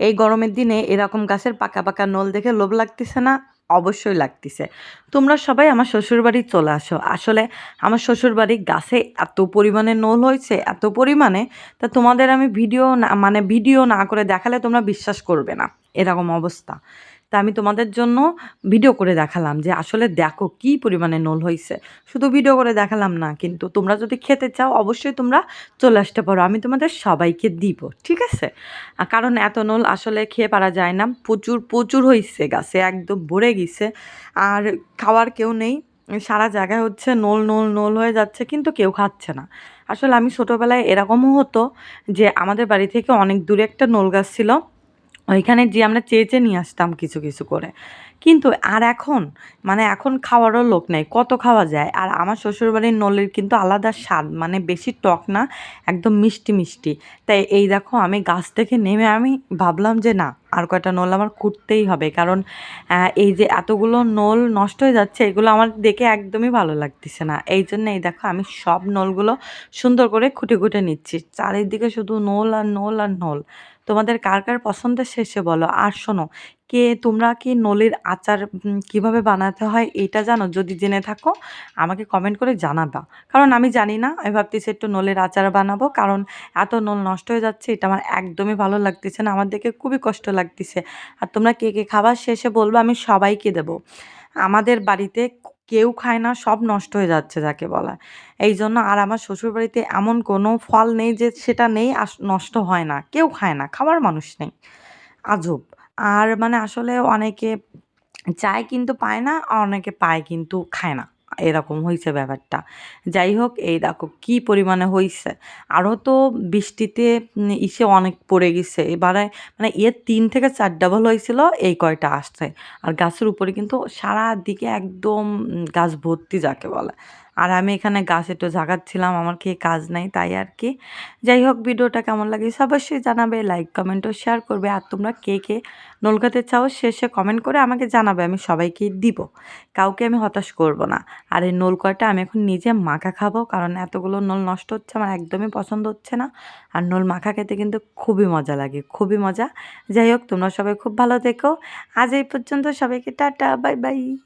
এই গরমের দিনে এরকম গাছের পাকা পাকা নল দেখে লোভ লাগতেছে না? অবশ্যই লাগতেছে। তোমরা সবাই আমার শ্বশুরবাড়ি চলে আসো। আসলে আমার শ্বশুরবাড়ি গাছে এত পরিমাণে নল হয়েছে, এত পরিমাণে, তা তোমাদের আমি ভিডিও না মানে ভিডিও না করে দেখালে তোমরা বিশ্বাস করবে না। এরকম অবস্থা। তা আমি তোমাদের জন্য ভিডিও করে দেখালাম যে আসলে দেখো কি পরিমাণে নোল হয়েছে শুধু ভিডিও করে দেখালাম না, কিন্তু তোমরা যদি খেতে চাও, অবশ্যই তোমরা চলে আসতে পারো। আমি তোমাদের সবাইকে দিব, ঠিক আছে? কারণ এত নোল আসলে খেয়ে পারা যায় না। প্রচুর প্রচুর হয়েছে গাছে, একদম ভরে গেছে। আর খাওয়ার কেউ নেই। সারা জায়গায় হচ্ছে নোল নোল নোল হয়ে যাচ্ছে, কিন্তু কেউ খাচ্ছে না। আসলে আমি ছোটোবেলায় এরকমও হতো যে আমাদের বাড়ি থেকে অনেক দূরে একটা নোল গাছ ছিল। ওইখানে যে আমরা চেয়ে চেয়ে নিয়ে আসতাম কিছু কিছু করে। কিন্তু আর এখন মানে এখন খাওয়ারও লোক নেই, কত খাওয়া যায়? আর আমার শ্বশুরবাড়ির নলের কিন্তু আলাদা স্বাদ মানে বেশি টক না, একদম মিষ্টি মিষ্টি। তাই এই দেখো আমি গাছ থেকে নেমে আমি ভাবলাম যে না আর কয়টা নল আমার কুটতেই হবে। কারণ এই যে এতগুলো নল নষ্ট হয়ে যাচ্ছে, এগুলো আমার দেখে একদমই ভালো লাগতেছে না। এই জন্য এই দেখো, আমি সব নলগুলো সুন্দর করে খুঁটে খুঁটে নিচ্ছি। চারিদিকে শুধু নল আর নল আর নল। তোমাদের কার কার পছন্দের শেষে বলো। আর শোনো কে তোমরা কি নলির আচার কীভাবে বানাতে হয় এটা জানো? যদি জেনে থাকো, আমাকে কমেন্ট করে জানাবা। কারণ আমি জানি না, আমি ভাবতেছি একটু নলের আচার বানাবো, কারণ এত নল নষ্ট হয়ে যাচ্ছে, এটা আমার একদমই ভালো লাগতেছে না, আমার দেখে খুবই কষ্ট লাগতেছে। আর তোমরা কে কে খাবার শেষে বলব, আমি সবাইকে দেবো। আমাদের বাড়িতে কেউ খায় না, সব নষ্ট হয়ে যাচ্ছে যাকে বলা এই জন্য আর আমার শ্বশুরবাড়িতে এমন কোনো ফল নেই যে সেটা নেই, আর নষ্ট হয় না। কেউ খায় না, খাওয়ার মানুষ নেই। আজব। আর মানে আসলে অনেকে চায় কিন্তু পায় না অনেকে পায় কিন্তু খায় না। এরকম হয়েছে ব্যাপারটা। যাই হোক, এই দেখো কি পরিমাণে হয়েছে আরও তো বৃষ্টিতে ইসে অনেক পড়ে গেছে। এবারে মানে এর তিন থেকে চার ডাবল হয়েছিল, এই কয়টা আসছে। আর গাছের উপরে কিন্তু সারা দিকে একদম গাছ ভর্তি যাকে বলে। আর আমি এখানে গাছ একটু জাগাচ্ছিলাম আমার কি কাজ নাই তাই আর কি। যাই হোক, ভিডিওটা কেমন লাগেছে অবশ্যই জানাবে লাইক কমেন্ট ও শেয়ার করবে। আর তোমরা কে কে নলকাতে চাও শেষে কমেন্ট করে আমাকে জানাবে, আমি সবাইকে দিব। কাউকে আমি হতাশ করব না। আর এই নল কয়টা আমি এখন নিজে মাখা খাব, কারণ এতগুলো নল নষ্ট হচ্ছে, আমার একদমই পছন্দ হচ্ছে না। আর নল মাখা খেতে কিন্তু খুবই মজা লাগে, খুবই মজা। যাই হোক, তোমরা সবাই খুব ভালো থেকো। আজ এই পর্যন্ত সবাইকে টাটা, বাই বাই।